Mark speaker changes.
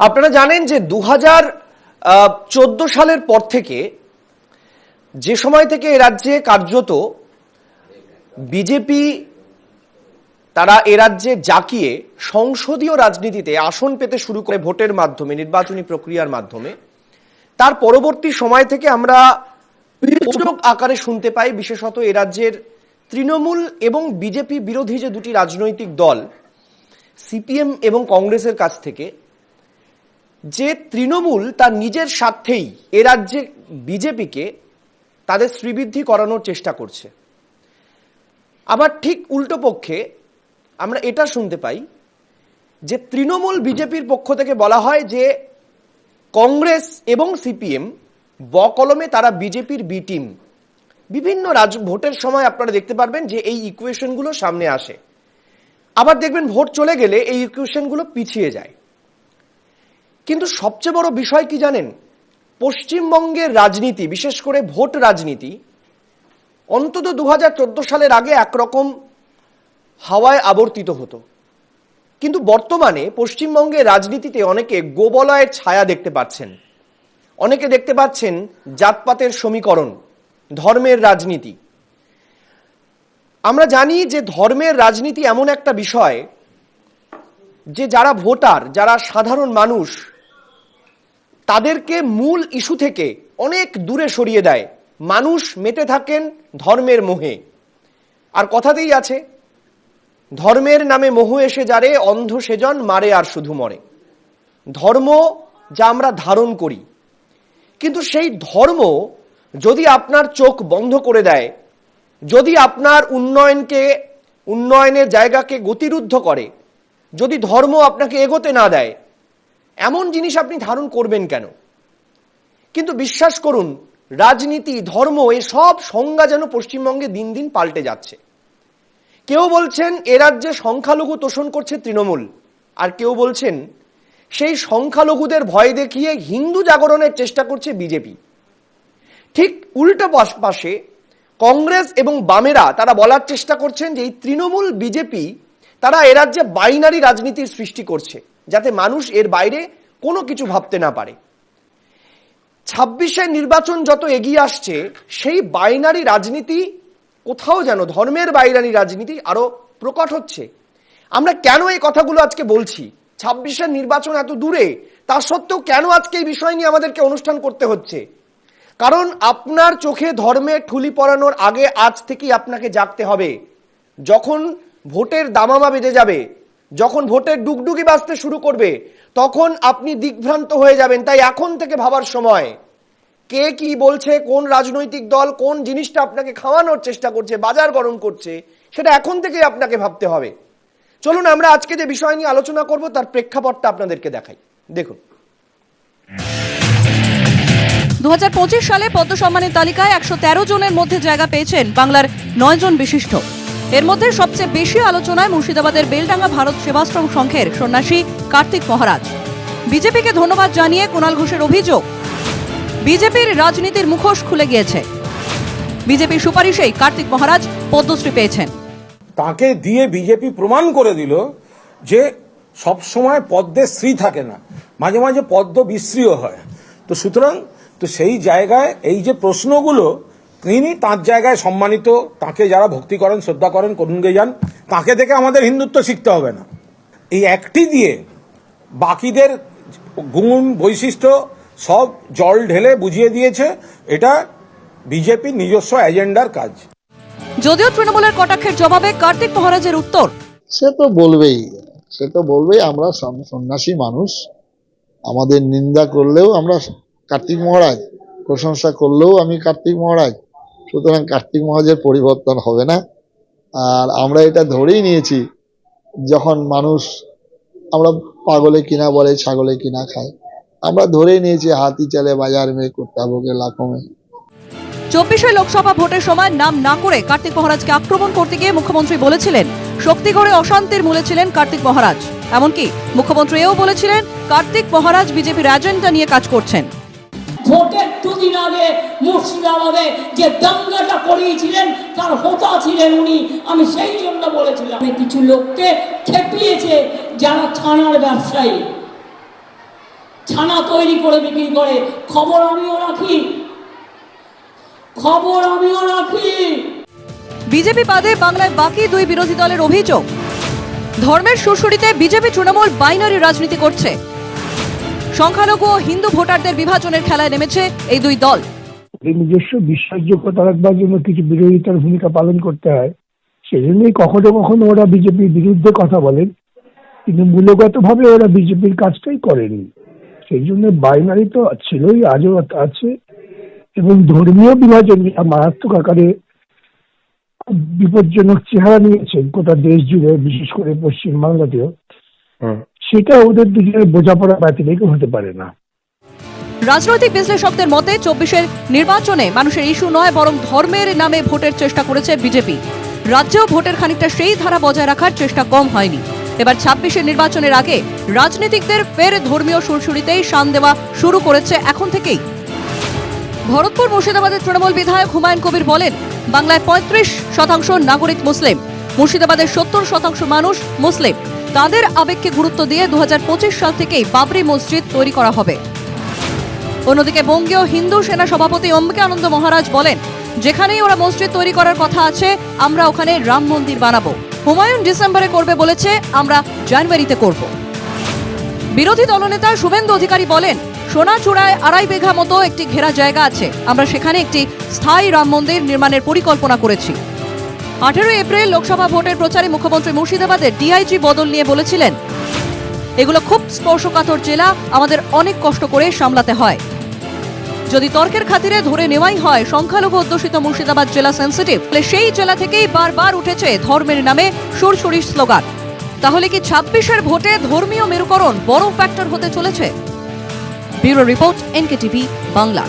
Speaker 1: আপনারা জানেন যে দু চোদ্দ সালের পর থেকে যে সময় থেকে এ রাজ্যে কার্যত বিজেপি তারা এ রাজ্যে জাকিয়ে সংসদীয় রাজনীতিতে আসন পেতে শুরু করে ভোটের মাধ্যমে, নির্বাচনী প্রক্রিয়ার মাধ্যমে, তার পরবর্তী সময় থেকে আমরা আকারে শুনতে পাই, বিশেষত এ রাজ্যের তৃণমূল এবং বিজেপি বিরোধী যে দুটি রাজনৈতিক দল, সিপিএম এবং কংগ্রেসের কাছ থেকে যে তৃণমূল তার নিজের স্বার্থেই এ রাজ্যে বিজেপিকে তাদের শ্রীবৃদ্ধি করানোর চেষ্টা করছে। আবার ঠিক উল্টো পক্ষে আমরা এটা শুনতে পাই যে তৃণমূল বিজেপির পক্ষ থেকে বলা হয় যে কংগ্রেস এবং সিপিএম বকলমে তারা বিজেপির বি টিম। বিভিন্ন রাজ, ভোটের সময় আপনারা দেখতে পারবেন যে এই ইকুয়েশনগুলো সামনে আসে। আবার দেখবেন ভোট চলে গেলে এই ইকুয়েশনগুলো পিছিয়ে যায়। কিন্তু সবচেয়ে বড় বিষয় কি জানেন? পশ্চিমবঙ্গের রাজনীতি, বিশেষ করে ভোট রাজনীতি, অন্তত দু হাজার চোদ্দ সালের আগে একরকম হাওয়ায় আবর্তিত হতো। কিন্তু বর্তমানে পশ্চিমবঙ্গের রাজনীতিতে অনেকে গোবলয়ের ছায়া দেখতে পাচ্ছেন। অনেকে দেখতে পাচ্ছেন জাতপাতের সমীকরণ, ধর্মের রাজনীতি। আমরা জানি যে ধর্মের রাজনীতি এমন একটা বিষয় যে যারা ভোটার, যারা সাধারণ মানুষ তাদেরকে মূল ইস্যু থেকে অনেক দূরে সরিয়ে দেয়। মানুষ মেতে থাকেন ধর্মের মোহে। আর কথাতেই আছে, ধর্মের নামে মোহ এসে যারে, অন্ধ সেজন মারে আর শুধু মরে। ধর্ম যা আমরা ধারণ করি। কিন্তু সেই ধর্ম যদি আপনার চোখ বন্ধ করে দেয়, যদি আপনার উন্নয়নকে, উন্নয়নের জায়গাকে গতিরুদ্ধ করে, যদি ধর্ম আপনাকে এগোতে না দেয় এমন জিনিস আপনি ধারণ করবেন কেন? কিন্তু বিশ্বাস করুন, রাজনীতি, ধর্ম এসব সংজ্ঞা যেন পশ্চিমবঙ্গে দিন দিন পাল্টে যাচ্ছে। কেউ বলছেন, এ রাজ্যে সংখ্যালঘু তোষণ করছে তৃণমূল। আর কেউ বলছেন, সেই সংখ্যালঘুদের ভয় দেখিয়ে হিন্দু জাগরণের চেষ্টা করছে বিজেপি। ঠিক উল্টো পাশ- কংগ্রেস এবং বামেরা তারা বলার চেষ্টা করছেন যে এই তৃণমূল বিজেপি তারা এ রাজ্যে বাইনারি রাজনীতির সৃষ্টি করছে। যাতে মানুষ এর বাইরে কোনো কিছু ভাবতে না পারে। ছাব্বিশের নির্বাচন যত এগিয়ে আসছে, সেই বাইনারি রাজনীতি কোথাও যেন, ধর্মের বাইনারি রাজনীতি আরও প্রকট হচ্ছে। আমরা কেন এই কথাগুলো আজকে বলছি? ছাব্বিশের নির্বাচন এত দূরে, তা সত্ত্বেও কেন আজকে এই বিষয় নিয়ে আমাদেরকে অনুষ্ঠান করতে হচ্ছে? কারণ আপনার চোখে ধর্মে ঠুলি পরানোর আগে আজ থেকেই আপনাকে জাগতে হবে। যখন ভোটের দামামা বেজে যাবে যখন ভোটের ডুগডুগি বাজতে শুরু করবে, তখন আপনি দিগ্ভ্রান্ত হয়ে যাবেন। তাই এখন থেকে ভাবার সময়। কে কি বলছে, কোন রাজনৈতিক দল, কোন জিনিসটা আপনাকে খাওয়ানোর চেষ্টা করছে, বাজার গরম করছে, সেটা এখন থেকেই আপনাকে ভাবতে হবে। চলুন, আমরা আজকে যে বিষয় নিয়ে আলোচনা করব, তার প্রেক্ষাপটটা আপনাদেরকে দেখাই। দেখুন।
Speaker 2: দু হাজার পঁচিশ সালে পদ্ম সম্মানের তালিকায় একশো তেরো জনের মধ্যে জায়গা পেয়েছেন বাংলার নয় জন বিশিষ্ট। এর মধ্যে সবচেয়ে বেশি আলোচনায় মুর্শিদাবাদের বেলডাঙ্গা ভারত সেবাশ্রম সংঘের সন্ন্যাসী কার্তিক মহারাজ। বিজেপিকে ধন্যবাদ জানিয়ে কুণাল ঘোষের অভিযোগ, বিজেপির রাজনীতির মুখোশ খুলে গিয়েছে। বিজেপির সুপারিশেই কার্তিক মহারাজ পদ্মশ্রী পেয়েছেন।
Speaker 3: তাকে দিয়ে বিজেপি প্রমাণ করে দিল যে সব সময় পদ্মের শ্রী থাকে না, মাঝে মাঝে পদ্ম বিশ্রীও হয়। তো সুতরাং, তো সেই জায়গায় এই যে প্রশ্নগুলো তিনি তাঁর জায়গায় সম্মানিত তাকে যারা ভক্তি করেন শ্রদ্ধা করেন করুণগে যান তাকে দেখে আমাদের হিন্দুত্ব শিখতে হবে না। এই একটি দিয়ে বাকিদের গুণ বৈশিষ্ট্য সব জল ঢেলে বুঝিয়ে দিয়েছে এটা বিজেপির নিজস্ব এজেন্ডার কাজ।
Speaker 2: যদিও তৃণমূলের কটাক্ষের জবাবে কার্তিক মহারাজের উত্তর।
Speaker 4: সে তো বলবেই সে তো বলবেই আমরা সন্ন্যাসী মানুষ। আমাদের নিন্দা করলেও আমরা কার্তিক মহারাজ প্রশংসা করলেও আমি কার্তিক মহারাজ। সুতরাং কার্তিক মহাজের পরিবর্তন হবে না। আর আমরা এটা ধরেই নিয়েছি যখন মানুষ আমরা পাগলে কিনা বলে ছাগলে কিনা খায়। আমরা ধরেই নিয়েছি হাতি চালে বাজার মেয়ে কুত্তা ভোগে লাখো
Speaker 2: চব্বিশে লোকসভা ভোটের সময় নাম না করে কার্তিক মহারাজকে আক্রমণ করতে গিয়ে মুখ্যমন্ত্রী বলেছিলেন শক্তিগড়ে অশান্তির মূলে ছিলেন কার্তিক মহারাজ। এমনকি মুখ্যমন্ত্রী এও বলেছিলেন কার্তিক মহারাজ বিজেপির এজেন্ডা নিয়ে কাজ করছেন।
Speaker 5: ভোটের দুদিন আগে মুর্শিদাবাদে যে দাঙ্গাটা করিয়েছিলেন, তার হোতা ছিলেন উনি। আমি সেই জন্য বলেছিলাম কিছু লোককে খেপিয়েছে যারা ছানার ব্যবসায়ী। ছানা তৈরি করে বিক্রি করে। খবর আমিও রাখি। খবর আমিও রাখি।
Speaker 2: বিজেপি বাদে বাংলায় বাকি দুই বিরোধী দলের অভিযোগ। ধর্মের সুরসুরিতে বিজেপি তৃণমূল বাইনারি রাজনীতি করছে। সংখ্যালঘু ও হিন্দু ভোটারদের বিভাজনের খেলায় নেমেছে এই দুই দল।
Speaker 6: নিজস্ব বিশ্বাসযোগ্যতা রাখবার জন্য কিছু বিরোধিতার ভূমিকা পালন করতে হয়। সেজন্যই কখনো কখনো ওরা বিজেপির বিরুদ্ধে কথা বলেন কিন্তু মূলগতভাবে ওরা বিজেপির কাজটাই করেনি। সেই জন্য বাইনারি তো ছিলই আজও আছে এবং ধর্মীয় বিভাজন মারাত্মক আকারে বিপজ্জনক চেহারা নিয়েছে গোটা দেশ জুড়ে বিশেষ করে পশ্চিমবাংলাতেও। সেটা ওদের দুজনের বোঝাপড়া ব্যতিরেক হতে পারে না।
Speaker 2: রাজনৈতিক বিশ্লেষকদের মতে, চব্বিশের নির্বাচনে মানুষের ইস্যু নয়, বরং ধর্মের নামে ভোটের চেষ্টা করেছে বিজেপি। রাজ্যেও ভোটের খানিকটা সেই ধারা বজায় রাখার চেষ্টা কম হয়নি। এবার ছাব্বিশের নির্বাচনের আগে রাজনীতিকদের ফের ধর্মীয় সুরসুরিতেই শান দেওয়া শুরু করেছে এখন থেকেই। ভরতপুর মুর্শিদাবাদের তৃণমূল বিধায়ক হুমায়ুন কবির বলেন, বাংলায় পঁয়ত্রিশ শতাংশ নাগরিক মুসলিম, মুর্শিদাবাদের সত্তর শতাংশ মানুষ মুসলিম। তাদের আবেগকে গুরুত্ব দিয়ে দু হাজার পঁচিশ সাল থেকেই বাবরি মসজিদ তৈরি করা হবে। অন্যদিকে বঙ্গীয় হিন্দু সেনা সভাপতি অম্বিকা আনন্দ মহারাজ বলেন, যেখানেই ওরা মসজিদ তৈরি করার কথা আছে, আমরা ওখানে রাম মন্দির বানাবো। হুমায়ুন ডিসেম্বরে করবে বলেছে, আমরা জানুয়ারিতে করব। বিরোধী দলনেতা শুভেন্দু অধিকারী বলেন সোনাচূড়ায় আড়াই বিঘা মতো একটি ঘেরা জায়গা আছে। আমরা সেখানে একটি স্থায়ী রাম মন্দির নির্মাণের পরিকল্পনা করেছি। আঠেরোই এপ্রিল লোকসভা ভোটের প্রচারে মুখ্যমন্ত্রী মুর্শিদাবাদের ডিআইজি বদল নিয়ে বলেছিলেন, এগুলো খুব স্পর্শকাতর জেলা, আমাদের অনেক কষ্ট করে সামলাতে হয়। যদি তর্কের খাতিরে ধরে নেওয়াই হয়, সংখ্যালঘু অধ্যুষিত মুর্শিদাবাদ জেলা সেন্সিটিভ তাহলে সেই জেলা থেকেই বারবার উঠেছে ধর্মের নামে সুরসুরির স্লোগান। তাহলে কি ছাব্বিশের ভোটে ধর্মীয় মেরুকরণ বড় ফ্যাক্টর হতে চলেছে? Bureau report, NKTV, Bangla.